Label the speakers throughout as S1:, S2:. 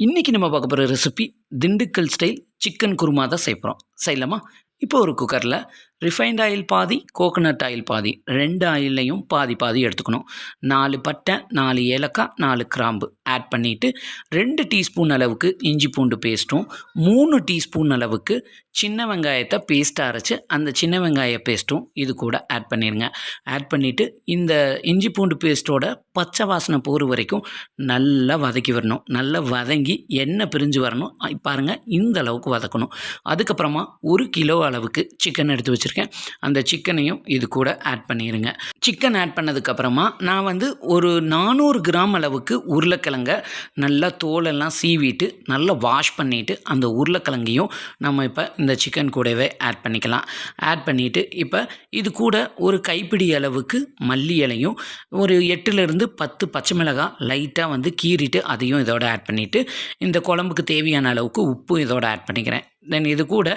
S1: இன்றைக்கி நம்ம பார்க்க போகிற recipe Dindigul style chicken kurma தான் செய்ய போகிறோம் செய்யலாமா? இப்போ ஒரு குக்கரில் ரிஃபைண்ட் ஆயில் பாதி கோகனட் ஆயில் பாதி. ரெண்டு ஆயில்லையும் பாதி பாதி எடுத்துக்கணும். நாலு பட்டை நாலு ஏலக்காய் நாலு கிராம்பு. ஆட் பண்ணிவிட்டு ரெண்டு டீஸ்பூன் அளவுக்கு இஞ்சி பூண்டு பேஸ்ட்டும் மூணு டீஸ்பூன் அளவுக்கு சின்ன வெங்காயத்தை பேஸ்ட்டாக அரைச்சி அந்த சின்ன வெங்காய பேஸ்ட்டும் இது கூட ஆட் பண்ணிடுங்க ஆட் பண்ணிவிட்டு இந்த இஞ்சி பூண்டு பேஸ்ட்டோட பச்சை வாசனை போகிற வரைக்கும் நல்லா வதக்கி வரணும். நல்லா வதங்கி எண்ணெய் பிரிஞ்சு வரணும். பாருங்கள் இந்த அளவுக்கு வதக்கணும். அதுக்கப்புறமா ஒரு கிலோ அளவுக்கு சிக்கன் எடுத்து வச்சுருக்கேன். அந்த சிக்கனையும் இது கூட ஆட் பண்ணிடுங்க சிக்கன் ஆட் பண்ணதுக்கப்புறமா நான் வந்து ஒரு நானூறு கிராம் அளவுக்கு உருளைக்கிழங்க நல்லா தோலெல்லாம் சீவிட்டு நல்லா வாஷ் பண்ணிவிட்டு அந்த உருளைக்கிழங்கையும் நம்ம இப்போ இந்த சிக்கன் கூடவே ஆட் பண்ணிக்கலாம். ஆட் பண்ணிவிட்டு இப்போ இது கூட ஒரு கைப்பிடி அளவுக்கு மல்லி இலையும் ஒரு எட்டுலேருந்து பத்து பச்சை மிளகாய் லைட்டாக வந்து கீறிட்டு அதையும் இதோட ஆட் பண்ணிவிட்டு இந்த குழம்புக்கு தேவையான அளவுக்கு உப்பும் இதோட ஆட் பண்ணிக்கிறேன். தென் இது கூட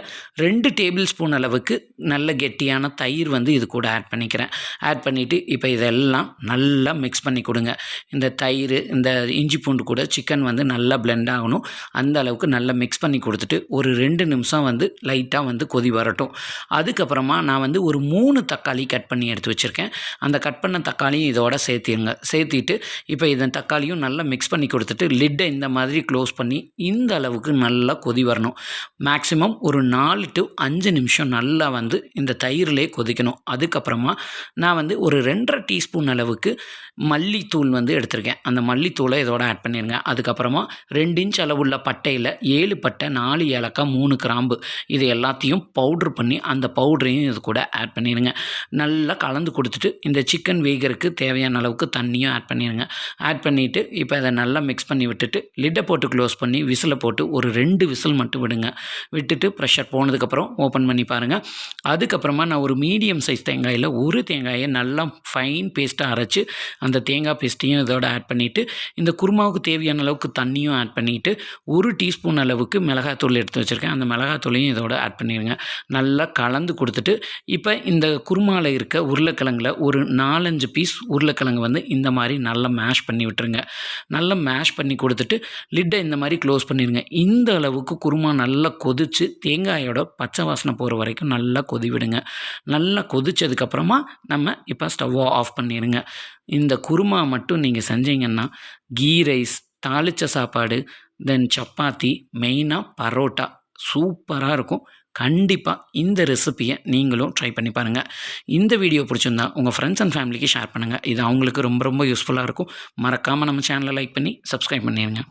S1: ரெண்டு டேபிள் ஸ்பூன் அளவுக்கு நல்ல கெட்டியான தயிர் வந்து இது கூட ஆட் பண்ணிக்கிறேன். ஆட் பண்ணி பண்ணிவிட்டு இப்போ இதெல்லாம் நல்லா மிக்ஸ் பண்ணி கொடுங்க. இந்த தயிர் இந்த இஞ்சி பூண்டு கூட சிக்கன் வந்து நல்லா பிளெண்ட் ஆகணும். அந்த அளவுக்கு நல்லா மிக்ஸ் பண்ணி கொடுத்துட்டு ஒரு ரெண்டு நிமிஷம் வந்து லைட்டாக வந்து கொதி வரட்டும். அதுக்கப்புறமா நான் வந்து ஒரு மூணு தக்காளி கட் பண்ணி எடுத்து வச்சுருக்கேன். அந்த கட் பண்ண தக்காளியும் இதோட சேர்த்திருங்க. சேர்த்திட்டு இப்போ இதன் தக்காளியும் நல்லா மிக்ஸ் பண்ணி கொடுத்துட்டு லிட்டை இந்த மாதிரி க்ளோஸ் பண்ணி இந்த அளவுக்கு நல்லா கொதி வரணும். மேக்ஸிமம் ஒரு நாலு டு அஞ்சு நிமிஷம் நல்லா வந்து இந்த தயிரிலே கொதிக்கணும். அதுக்கப்புறமா நான் வந்து ஒரு ரெண்டரை டீஸ்பூன் அளவுக்கு மல்லித்தூள் வந்து எடுத்திருக்கேன். அந்த மல்லித்தூளை இதோட ஆட் பண்ணிடுங்க அதுக்கப்புறமா ரெண்டு இன்ச் அளவுள்ள பட்டையில் ஏழு பட்டை நாலு ஏலக்காய் மூணு கிராம்பு இது எல்லாத்தையும் பவுட்ரு பண்ணி அந்த பவுடரையும் இது கூட ஆட் பண்ணிடுங்க நல்லா கலந்து கொடுத்துட்டு இந்த சிக்கன் வேகருக்கு தேவையான அளவுக்கு தண்ணியும் ஆட் பண்ணிடுங்க ஆட் பண்ணிவிட்டு இப்போ அதை நல்லா மிக்ஸ் பண்ணி விட்டுட்டு லிட்டை போட்டு க்ளோஸ் பண்ணி விசிலை போட்டு ஒரு ரெண்டு விசில் மட்டும் விடுங்க. விட்டுட்டு ப்ரெஷர் போனதுக்கப்புறம் ஓப்பன் பண்ணி பாருங்கள் அதுக்கப்புறமா நான் ஒரு மீடியம் சைஸ் தேங்காயில் ஒரு தேங்காயை நல்லா ஃபைன் பேஸ்ட்டாக அரைச்சி அந்த தேங்காய் பேஸ்ட்டையும் இதோட ஆட் பண்ணிவிட்டு இந்த குருமாவுக்கு தேவையான அளவுக்கு தண்ணியும் ஆட் பண்ணிவிட்டு ஒரு டீஸ்பூன் அளவுக்கு மிளகாத்தூள் எடுத்து வச்சுருக்கேன். அந்த மிளகாத்தூளையும் இதோட ஆட் பண்ணிடுங்க. நல்லா கலந்து கொடுத்துட்டு இப்போ இந்த குருமாவில் இருக்க உருளைக்கிழங்கில் ஒரு நாலஞ்சு பீஸ் உருளைக்கிழங்கு வந்து இந்த மாதிரி நல்லா மேஷ் பண்ணி விட்டுருங்க. நல்லா மேஷ் பண்ணி கொடுத்துட்டு லிட்டை இந்த மாதிரி க்ளோஸ் பண்ணிடுங்க. இந்த அளவுக்கு குருமா நல்லா கொதிச்சு தேங்காயோட பச்சை வாசனை போகிற வரைக்கும் நல்லா கொதி விடுங்க நல்லா கொதிச்சதுக்கப்புறமா நம்ம இப்போ ஸ்டவ்வை ஆஃப் பண்ணிடுங்க இந்த குருமா மட்டும் நீங்கள் செஞ்சீங்கன்னா கீ ரைஸ் தாளிச்ச சாப்பாடு தென் சப்பாத்தி மெயினாக பரோட்டா. சூப்பராக இருக்கும். கண்டிப்பாக இந்த ரெசிப்பியை நீங்களும் ட்ரை பண்ணி பாருங்கள் இந்த வீடியோ பிடிச்சிருந்தா உங்கள் ஃப்ரெண்ட்ஸ் அண்ட் ஃபேமிலிக்கு ஷேர் பண்ணுங்கள் இது அவங்களுக்கு ரொம்ப ரொம்ப யூஸ்ஃபுல்லாக இருக்கும். மறக்காமல் நம்ம சேனலை லைக் பண்ணி சப்ஸ்கிரைப் பண்ணிடுங்க